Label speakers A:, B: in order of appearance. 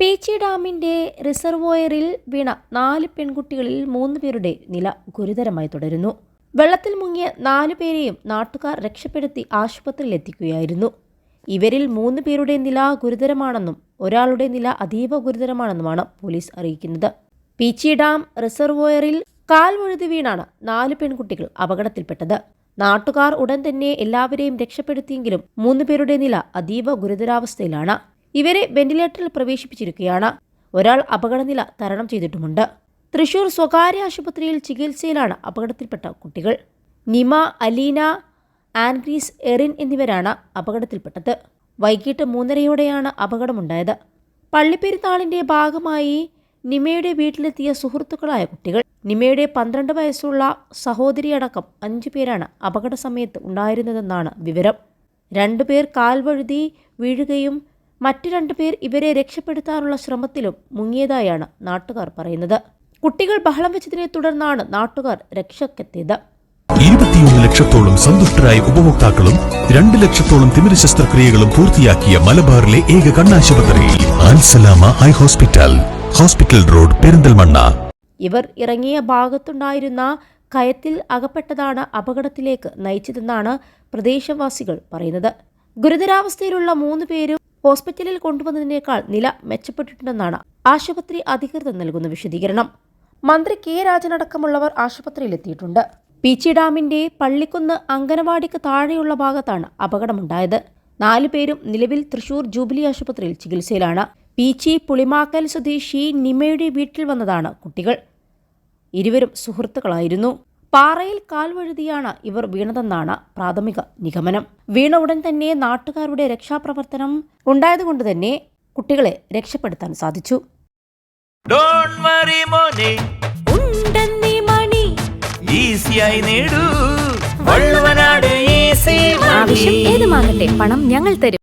A: പേച്ചി ഡാമിന്റെ റിസർവോയറിൽ വീണ നാല് പെൺകുട്ടികളിൽ മൂന്ന് പേരുടെ നില ഗുരുതരമായി തുടരുന്നു. വെള്ളത്തിൽ മുങ്ങിയ നാലു പേരെയും നാട്ടുകാർ രക്ഷപ്പെടുത്തി ആശുപത്രിയിൽ എത്തിക്കുകയായിരുന്നു. ഇവരിൽ മൂന്ന് പേരുടെ നില ഗുരുതരമാണെന്നും ഒരാളുടെ നില അതീവ ഗുരുതരമാണെന്നുമാണ് പോലീസ് അറിയിക്കുന്നത്. പീച്ചി ഡാം റിസർവോയറിൽ കാൽ മുഴുതി വീണാണ് നാല് പെൺകുട്ടികൾ അപകടത്തിൽപ്പെട്ടത്. നാട്ടുകാർ ഉടൻ തന്നെ എല്ലാവരെയും രക്ഷപ്പെടുത്തിയെങ്കിലും മൂന്ന് പേരുടെ നില അതീവ ഗുരുതരാവസ്ഥയിലാണ്. ഇവരെ വെന്റിലേറ്ററിൽ പ്രവേശിപ്പിച്ചിരിക്കുകയാണ്. ഒരാൾ അപകടനില തരണം ചെയ്തിട്ടുമുണ്ട്. തൃശൂർ സ്വകാര്യ ആശുപത്രിയിൽ ചികിത്സയിലാണ് അപകടത്തിൽപ്പെട്ട കുട്ടികൾ. നിമ അലീന ആൻഗ്രീസ് എറിൻ എന്നിവരാണ് അപകടത്തിൽപ്പെട്ടത്. വൈകിട്ട് മൂന്നരയോടെയാണ് അപകടമുണ്ടായത്. പള്ളിപ്പെരുന്നാളിന്റെ ഭാഗമായി നിമയുടെ വീട്ടിലെത്തിയ സുഹൃത്തുക്കളായ കുട്ടികൾ. നിമയുടെ പന്ത്രണ്ട് വയസ്സുള്ള സഹോദരിയടക്കം അഞ്ചു പേരാണ് അപകട സമയത്ത് ഉണ്ടായിരുന്നതെന്നാണ് വിവരം. രണ്ടുപേർ കാൽവഴുതി വീഴുകയും മറ്റു രണ്ടുപേർ ഇവരെ രക്ഷപ്പെടുത്താനുള്ള ശ്രമത്തിലും മുങ്ങിയതായാണ് നാട്ടുകാർ പറയുന്നത്. കുട്ടികൾ ബഹളം വെച്ചതിനെ തുടർന്നാണ് നാട്ടുകാർ രക്ഷക്കെത്തിയത്
B: ഇരുപത്തിയൊന്ന് ലക്ഷത്തോളം സന്തുഷ്ടരായ ഉപഭോക്താക്കളും രണ്ട് ലക്ഷത്തോളം തിമിര ശസ്ത്രക്രിയകളും പൂർത്തിയാക്കിയ മലബാറിലെ ഏക കണ്ണാശുപത്രി Ansalama high hospital hospital road Perinthalmanna.
A: ഇവർ ഇറങ്ങിയ ഭാഗത്തുണ്ടായിരുന്ന കയത്തിൽ അകപ്പെട്ടതാണ് അപകടത്തിലേക്ക് നയിച്ചതെന്നാണ് പ്രദേശവാസികൾ പറയുന്നത്. ഗുരുതരാവസ്ഥയിലുള്ള മൂന്ന് പേരും ഹോസ്പിറ്റലിൽ കൊണ്ടുവന്നതിനേക്കാൾ നില മെച്ചപ്പെട്ടിട്ടുണ്ടെന്നാണ് ആശുപത്രി അധികൃതർ നൽകുന്ന വിശദീകരണം. മന്ത്രി കെ രാജനടക്കമുള്ളവർ ആശുപത്രിയിലെത്തിയിട്ടുണ്ട്. പീച്ചി ഡാമിന്റെ പള്ളിക്കുന്ന് അങ്കനവാടിക്ക് താഴെയുള്ള ഭാഗത്താണ് അപകടമുണ്ടായത്. നാലു പേരും നിലവിൽ തൃശൂർ ജൂബിലി ആശുപത്രിയിൽ ചികിത്സയിലാണ്. പീച്ചി പുളിമാക്കൽ സ്വദേശി നിമയുടെ വീട്ടിൽ വന്നതാണ് കുട്ടികൾ. ഇരുവരും സുഹൃത്തുക്കളായിരുന്നു. പാറയിൽ കാൽവഴുതിയാണ് ഇവർ വീണതെന്നാണ് പ്രാഥമിക നിഗമനം. വീണ ഉടൻ തന്നെ നാട്ടുകാരുടെ രക്ഷാപ്രവർത്തനം ഉണ്ടായതുകൊണ്ട് തന്നെ കുട്ടികളെ രക്ഷപ്പെടുത്താൻ സാധിച്ചു.
C: ആവശ്യം ഏതുമാകട്ടെ പണം ഞങ്ങൾ തരും.